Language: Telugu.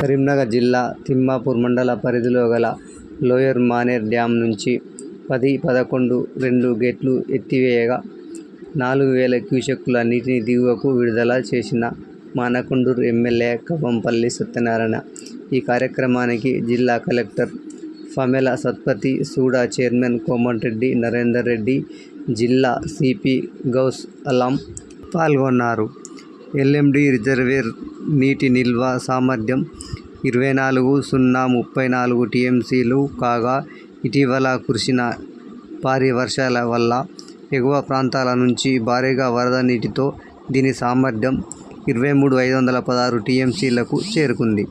కరీంనగర్ జిల్లా తిమ్మాపూర్ మండల పరిధిలో గల లోయర్ మానేర్ డ్యాం నుంచి పది పదకొండు రెండు గేట్లు ఎత్తివేయగా నాలుగు వేల క్యూసెక్కుల నీటిని దిగువకు విడుదల చేసిన మానకొండూరు ఎమ్మెల్యే కవ్వంపల్లి సత్యనారాయణ. ఈ కార్యక్రమానికి జిల్లా collector Pamela Satpathy, SUDA chairman Komatireddy Narender Reddy, జిల్లా సిపి గౌస్ అలాం పాల్గొన్నారు. ఎల్ఎండి రిజర్వేర్ నీటి నిల్వ సామర్థ్యం ఇరవై నాలుగు సున్నా ముప్పై నాలుగు టీఎంసీలు కాగా ఇటీవల కురిసిన భారీ వర్షాల వల్ల ఎగువ ప్రాంతాల నుంచి భారీగా వరద నీటితో దీని సామర్థ్యం ఇరవై మూడు ఐదు వందల పదహారు టీఎంసీలకు చేరుకుంది.